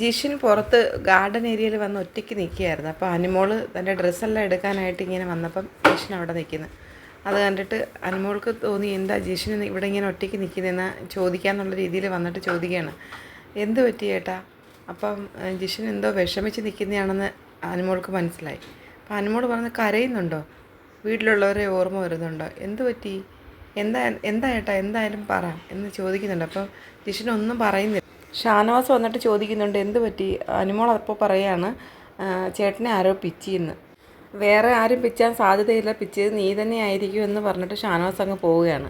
ജിഷിൻ പുറത്ത് ഗാർഡൻ ഏരിയയിൽ വന്ന് ഒറ്റയ്ക്ക് നിൽക്കുകയായിരുന്നു. അപ്പോൾ അനുമോൾ തന്റെ ഡ്രസ്സെല്ലാം എടുക്കാനായിട്ട് ഇങ്ങനെ വന്നപ്പം ജിഷിൻ അവിടെ നിൽക്കുന്നത് അത് കണ്ടിട്ട് അനുമോൾക്ക് തോന്നി എന്താ ജിഷിന് ഇവിടെ ഇങ്ങനെ ഒറ്റയ്ക്ക് നിൽക്കുന്നതെന്ന് ചോദിക്കാന്നുള്ള രീതിയിൽ വന്നിട്ട് ചോദിക്കുകയാണ്. എന്ത് പറ്റി ചേട്ടാ അപ്പം ജിഷിൻ എന്തോ വിഷമിച്ച് നിൽക്കുന്നതാണെന്ന് അനുമോൾക്ക് മനസ്സിലായി. അപ്പം അനുമോൾ പറഞ്ഞ് കരയുന്നുണ്ടോ? വീട്ടിലുള്ളവരെ ഓർമ്മ വരുന്നുണ്ടോ? എന്ത് പറ്റി? എന്താ എന്താ ഏട്ടാ? എന്തായാലും പറ എന്ന് ചോദിക്കുന്നുണ്ട്. അപ്പം ജിഷിനൊന്നും പറയുന്നില്ല. ഷാനവാസ് വന്നിട്ട് ചോദിക്കുന്നുണ്ട് എന്ത് പറ്റി? അനുമോൾ അപ്പോൾ പറയാണ് ചേട്ടനെ ആരോ പിച്ചിയെന്ന് വേറെ ആരും പിച്ചാൻ സാധ്യതയില്ല പിച്ചത് നീ തന്നെ ആയിരിക്കും എന്ന് പറഞ്ഞിട്ട് ഷാനവാസ് അങ്ങ് പോവുകയാണ്.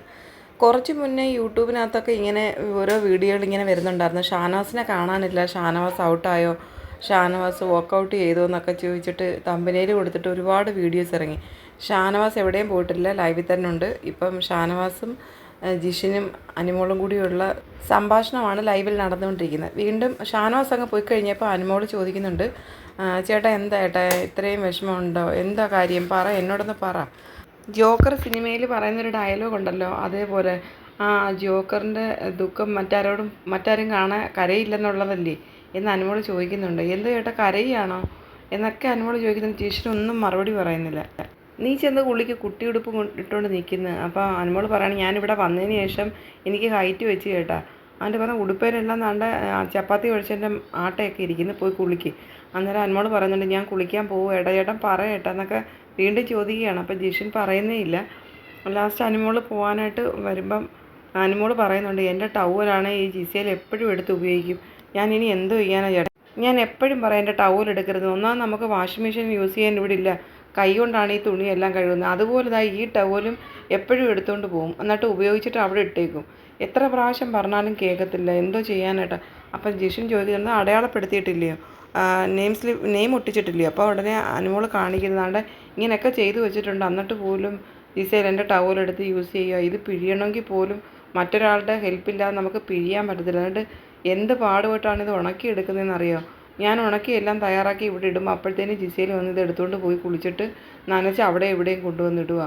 കുറച്ച് മുന്നേ യൂട്യൂബിനകത്തൊക്കെ ഇങ്ങനെ ഓരോ വീഡിയോകൾ ഇങ്ങനെ വരുന്നുണ്ടായിരുന്നു. ഷാനവാസിനെ കാണാനില്ല ഷാനവാസ് ഔട്ടായോ ഷാനവാസ് വർക്കൗട്ട് ചെയ്തോ എന്നൊക്കെ ചോദിച്ചിട്ട് തമ്പനയിൽ കൊടുത്തിട്ട് ഒരുപാട് വീഡിയോസ് ഇറങ്ങി. ഷാനവാസ് എവിടെയും പോയിട്ടില്ല ലൈവിൽ തന്നെ ഉണ്ട്. ഇപ്പം ഷാനവാസും ജിഷിനും അനുമോളും കൂടിയുള്ള സംഭാഷണമാണ് ലൈവിൽ നടന്നുകൊണ്ടിരിക്കുന്നത്. വീണ്ടും ഷാനവാസ് അങ്ങ് പോയി കഴിഞ്ഞപ്പോൾ അനുമോൾ ചോദിക്കുന്നുണ്ട് "ആ, ചേട്ടാ എന്താ ഏട്ടാ ഇത്രയും വിഷമമുണ്ടോ? എന്താ കാര്യം? പറ എന്നോടൊന്ന് പറ. ജോക്കർ സിനിമയിൽ പറയുന്നൊരു ഡയലോഗ് ഉണ്ടല്ലോ അതേപോലെ ആ ജോക്കറിന്റെ ദുഃഖം മറ്റാരോടും മറ്റാരും കാണാൻ കരയില്ലെന്നുള്ളതല്ലേ? എന്ന് അനുമോൾ ചോദിക്കുന്നുണ്ട്. എന്ത് ചേട്ടാ കരയാണോ? എന്നൊക്കെ അനുമോൾ ചോദിക്കുന്നുണ്ട്. ടീച്ചറൊന്നും മറുപടി പറയുന്നില്ല. നീ ചെന്ന് പുള്ളിക്ക് കുട്ടിയുടുപ്പ് ഇട്ടുകൊണ്ട് നിൽക്കുന്നു. അപ്പോൾ അനുമോൾ പറയുകയാണ് ഞാനിവിടെ വന്നതിന് ശേഷം എനിക്ക് ഹൈറ്റ് വെച്ച് കേട്ടാ. അവന്റെ പറഞ്ഞ ഉടുപ്പേരെല്ലാം നാണ്ട ചപ്പാത്തി ഒഴിച്ചതിന്റെ ആട്ടയൊക്കെ ഇരിക്കുന്നു പോയി കുളിക്ക്. അന്നേരം അനുമോൾ പറയുന്നുണ്ട് ഞാൻ കുളിക്കാൻ പോകും ഏട്ടാ ചേട്ടൻ പറ ഏട്ടാ എന്നൊക്കെ വീണ്ടും ചോദിക്കുകയാണ്. അപ്പോൾ ജിഷൻ പറയുന്നേ ഇല്ല. ലാസ്റ്റ് അനുമോൾ പോകാനായിട്ട് വരുമ്പം അനുമോൾ പറയുന്നുണ്ട് എന്റെ ടവലാണ് ഈ ജിസയിൽ എപ്പോഴും എടുത്ത് ഉപയോഗിക്കും. ഞാൻ ഇനി എന്തോ ചെയ്യാനാണ് ചേട്ടാ. ഞാൻ എപ്പോഴും പറയാം എന്റെ ടവൽ എടുക്കരുത്. ഒന്നാമത് നമുക്ക് വാഷിംഗ് മെഷീൻ യൂസ് ചെയ്യാൻ ഇവിടെ ഇല്ല. കൈ കൊണ്ടാണ് ഈ തുണിയെല്ലാം കഴുകുന്നത്. അതുപോലെ ദാ ഈ ടവലും എപ്പോഴും എടുത്തുകൊണ്ട് പോകും. എന്നിട്ട് ഉപയോഗിച്ചിട്ട് അവിടെ ഇട്ടേക്കും. എത്ര പ്രാവശ്യം പറഞ്ഞാലും കേൾക്കത്തില്ല. എന്തോ ചെയ്യാനായിട്ടാ. അപ്പം ജിഷൻ ചോദിക്കുന്നത് അടയാളപ്പെടുത്തിയിട്ടില്ലയോ? നെയിം സ്ലിപ്പ് നെയിം ഒട്ടിച്ചിട്ടില്ലയോ? അപ്പോൾ ഉടനെ അനുമോൾ കാണിക്കുന്നതാണ്ട് ഇങ്ങനെയൊക്കെ ചെയ്തു വെച്ചിട്ടുണ്ട്. എന്നിട്ട് പോലും ജിസയിൽ എന്റെ ടവലെടുത്ത് യൂസ് ചെയ്യുക. ഇത് പിഴിയണമെങ്കിൽ പോലും മറ്റൊരാളുടെ ഹെൽപ്പില്ലാതെ നമുക്ക് പിഴിയാൻ പറ്റത്തില്ല. എന്നിട്ട് എന്ത് പാടുപെട്ടാണ് ഇത് ഉണക്കിയെടുക്കുന്നതെന്ന് അറിയോ ഞാൻ ഉണക്കി എല്ലാം തയ്യാറാക്കി ഇവിടെ ഇടുമ്പോൾ അപ്പോഴത്തേനും ജിസയിൽ വന്ന് ഇത് എടുത്തുകൊണ്ട് പോയി കുളിച്ചിട്ട് നനച്ച് അവിടെ എവിടെയും കൊണ്ടുവന്നിടുക